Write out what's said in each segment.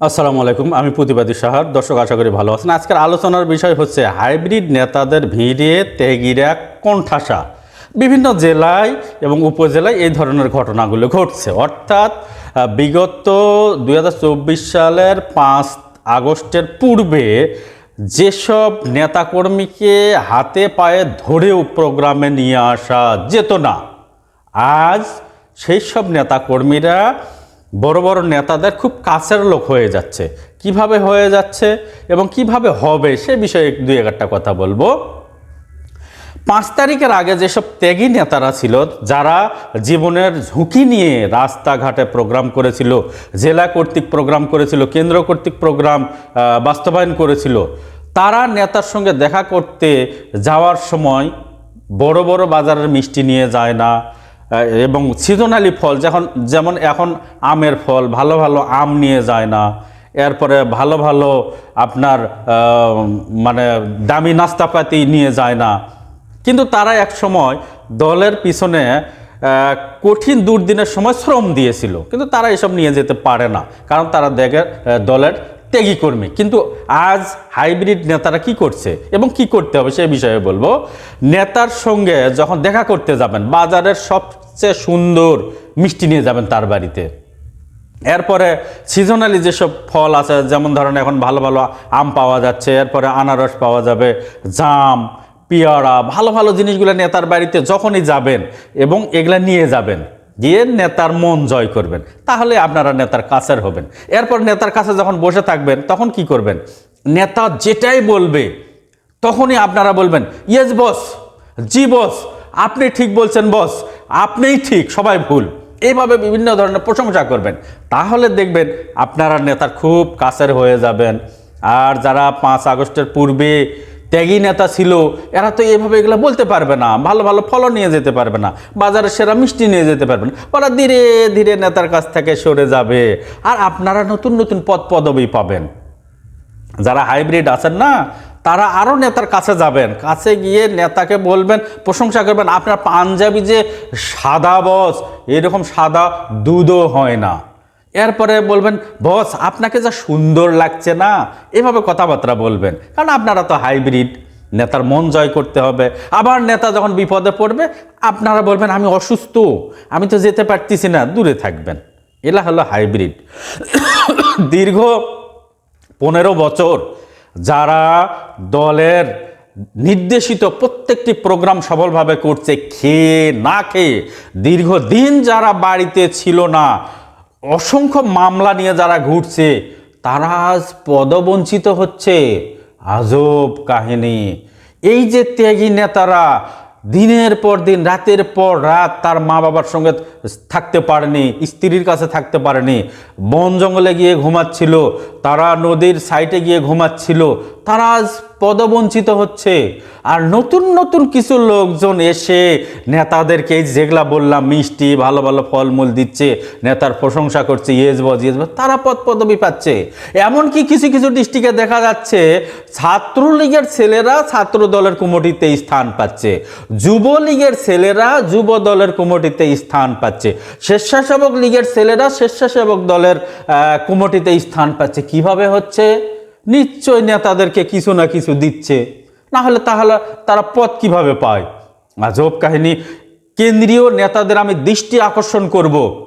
আসসালামু আলাইকুম, আমি প্রতিবাদী সাহার। দর্শক, আশা করি ভালো আছেন। আজকের আলোচনার বিষয় হচ্ছে হাইব্রিড নেতাদের ভিড়ে তেগিরা কণ্ঠাসা। বিভিন্ন জেলায় এবং উপজেলায় এই ধরনের ঘটনাগুলো ঘটছে। অর্থাৎ বিগত দু হাজার চব্বিশ সালের পাঁচ আগস্টের পূর্বে যেসব নেতাকর্মীকে হাতে পায়ে ধরেও প্রোগ্রামে নিয়ে আসা যেত না, আজ সেই সব নেতাকর্মীরা বড় বড় নেতাদের খুব কাছের লোক হয়ে যাচ্ছে। কীভাবে হয়ে যাচ্ছে এবং কীভাবে হবে সে বিষয়ে দুই একটা কথা বলব। পাঁচ তারিখের আগে যেসব ত্যাগী নেতারা ছিল, যারা জীবনের ঝুঁকি নিয়ে রাস্তাঘাটে প্রোগ্রাম করেছিল, জেলা কর্তৃক প্রোগ্রাম করেছিল, কেন্দ্র কর্তৃক প্রোগ্রাম বাস্তবায়ন করেছিল, তারা নেতার সঙ্গে দেখা করতে যাওয়ার সময় বড় বড় বাজারের মিষ্টি নিয়ে যায় না এবং সিজনালি ফল, যখন, যেমন এখন আমের ফল, ভালো ভালো আম নিয়ে যায় না, এরপরে ভালো ভালো আপনার মানে দামি নাস্তাপাতি নিয়ে যায় না। কিন্তু তারা এক সময় দলের পিছনে কঠিন দুর্দিনের সময় শ্রম দিয়েছিল, কিন্তু তারা এসব নিয়ে যেতে পারে না, কারণ তারা দেখে দলের ত্যাগী কর্মী। কিন্তু আজ হাইব্রিড নেতারা কি করছে এবং কি করতে হবে সে বিষয়ে বলব। নেতার সঙ্গে যখন দেখা করতে যাবেন, বাজারের সবচেয়ে সুন্দর মিষ্টি নিয়ে যাবেন তার বাড়িতে। এরপরে সিজনালি যেসব ফল আছে, যেমন ধরেন এখন ভালো ভালো আম পাওয়া যাচ্ছে, এরপরে আনারস পাওয়া যাবে, জাম, পেয়ারা, ভালো ভালো জিনিসগুলো নেতার বাড়িতে যখনই যাবেন এবং এগুলা নিয়ে যাবেন গিয়ে নেতার মন জয় করবেন। তাহলে আপনারা নেতার কাছের হবেন। এরপর নেতার কাছে যখন বসে থাকবেন, তখন কি করবেন? নেতা যেটাই বলবে, তখনই আপনারা বলবেন ইয়েস বস জি বস আপনি ঠিক বলছেন বস আপনিই ঠিক, সবাই ভুল। এইভাবে বিভিন্ন ধরনের প্রশংসা করবেন। তাহলে দেখবেন আপনারা নেতার খুব কাছের হয়ে যাবেন। আর যারা পাঁচ আগস্টের পূর্বে ত্যাগী নেতা ছিল, এরা তো এইভাবে এগুলো বলতে পারবে না, ভালো ভালো ফলন নিয়ে যেতে পারবে না বাজারে সেরা মিষ্টি নিয়ে যেতে পারবে না, ওরা ধীরে ধীরে নেতার কাছ থেকে সরে যাবে। আর আপনারা নতুন নতুন পদ পদবি পাবেন। যারা হাইব্রিড আছেন না, তারা আরও নেতার কাছে যাবেন, কাছে গিয়ে নেতাকে বলবেন, প্রশংসা করবেন, আপনার পাঞ্জাবি যে সাদা বস, এরকম সাদা দুধও হয় না। এরপরে বলবেন, বস, আপনাকে যা সুন্দর লাগছে না। এভাবে কথাবার্তা বলবেন। কারণ আপনারা তো হাইব্রিড, নেতার মন জয় করতে হবে। আবার নেতা যখন বিপদে পড়বে, আপনারা বলবেন, আমি অসুস্থ, আমি তো যেতে পারতেছি না, দূরে থাকবেন। এলা হলো হাইব্রিড। দীর্ঘ পনেরো বছর যারা দলের নির্দেশিত প্রত্যেকটি প্রোগ্রাম সফলভাবে করছে, খেয়ে না খেয়ে দীর্ঘদিন যারা বাড়িতে ছিল না অসংখ্য মামলা নিয়ে যারা ঘুরছে, তারা আজ পদবঞ্চিত হচ্ছে। আজব কাহিনী। এই যে ত্যাগী নেতারা দিনের পর দিন, রাতের পর রাত তার মা বাবার সঙ্গে থাকতে পারেনি, স্ত্রীর কাছে থাকতে পারেনি, বন জঙ্গলে গিয়ে ঘুমাচ্ছিল, তারা নদীর সাইডে গিয়ে ঘুমাচ্ছিল তারা আজ পদবঞ্চিত হচ্ছে। আর নতুন নতুন কিছু লোকজন এসে নেতাদেরকে যেগুলা বললাম, মিষ্টি, ভালো ভালো ফলমূল দিচ্ছে, নেতার প্রশংসা করছে, ইয়েস বস ইয়েস বস, তারা পদ পদবি পাচ্ছে। এমনকি কিছু কিছু ডিস্ট্রিক্টে দেখা যাচ্ছে, ছাত্রলীগের ছেলেরা ছাত্র দলের কমিটিতে স্থান পাচ্ছে। যুবলীগের ছেলেরা যুব দলের কুমটিতে স্থান পাচ্ছে। স্বেচ্ছাসেবক লীগের ছেলেরা স্বেচ্ছাসেবক দলের কমিটিতে স্থান পাচ্ছে। কীভাবে হচ্ছে? নিশ্চয় নেতাদেরকে কিছু না কিছু দিচ্ছে। না হলে তাহলে তারা পদ কীভাবে পায়? আজব কাহিনী। কেন্দ্রীয় নেতাদের আমি দৃষ্টি আকর্ষণ করব।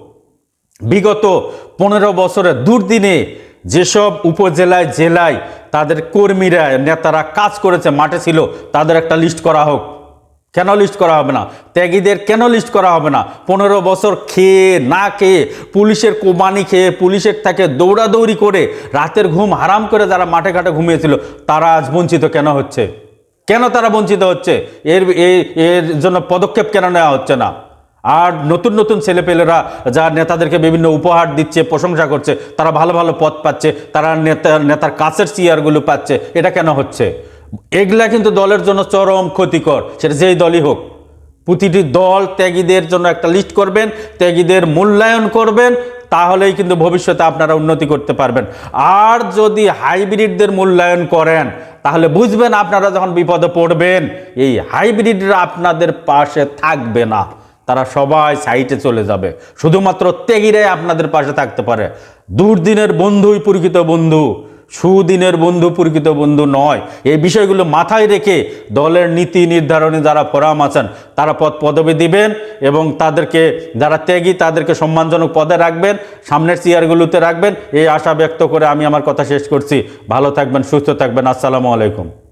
বিগত পনেরো বছরের দুর্দিনে যেসব উপজেলায়, জেলায় তাদের কর্মীরা, নেতারা কাজ করেছে, মাঠে ছিল, তাদের একটা লিস্ট করা হোক। কেন লিস্ট করা হবে না? ত্যাগীদের কেন লিস্ট করা হবে না? পনেরো বছর খেয়ে, না খেয়ে, পুলিশের কোমানি খেয়ে, পুলিশের থেকে দৌড়াদৌড়ি করে, রাতের ঘুম হারাম করে যারা মাঠে ঘাটে ঘুমিয়েছিল, তারা আজ বঞ্চিত কেন হচ্ছে? কেন তারা বঞ্চিত হচ্ছে? এর এর জন্য পদক্ষেপ কেন নেওয়া হচ্ছে না? আর নতুন নতুন ছেলেপেলেরা, যা নেতাদেরকে বিভিন্ন উপহার দিচ্ছে, প্রশংসা করছে, তারা ভালো ভালো পদ পাচ্ছে, তারা নেতা, নেতার কাছের চেয়ারগুলো পাচ্ছে, এটা কেন হচ্ছে? এগুলা কিন্তু দলের জন্য চরম ক্ষতিকর। সেটা যেই দলই হোক। প্রতিটি দল ত্যাগীদের জন্য একটা লিস্ট করবেন, ত্যাগীদের মূল্যায়ন করবেন, তাহলেই কিন্তু ভবিষ্যতে আপনারা উন্নতি করতে পারবেন। আর যদি হাইব্রিডদের মূল্যায়ন করেন, তাহলে বুঝবেন আপনারা যখন বিপদে পড়বেন, এই হাইব্রিডরা আপনাদের পাশে থাকবে না। তারা সবাই সাইটে চলে যাবে। শুধুমাত্র ত্যাগীরাই আপনাদের পাশে থাকতে পারে। দুর্দিনের বন্ধুই প্রকৃত বন্ধু। সুদিনের বন্ধু, প্রকৃত বন্ধু নয়। এই বিষয়গুলো মাথায় রেখে দলের নীতি নির্ধারণে যারা ফোরাম আছেন, তারা পদ পদবি দিবেন এবং তাদেরকে, যারা ত্যাগী, তাদেরকে সম্মানজনক পদে রাখবেন, সামনের চেয়ারগুলোতে রাখবেন। এই আশা ব্যক্ত করে আমি আমার কথা শেষ করছি। ভালো থাকবেন, সুস্থ থাকবেন। আসসালামু আলাইকুম।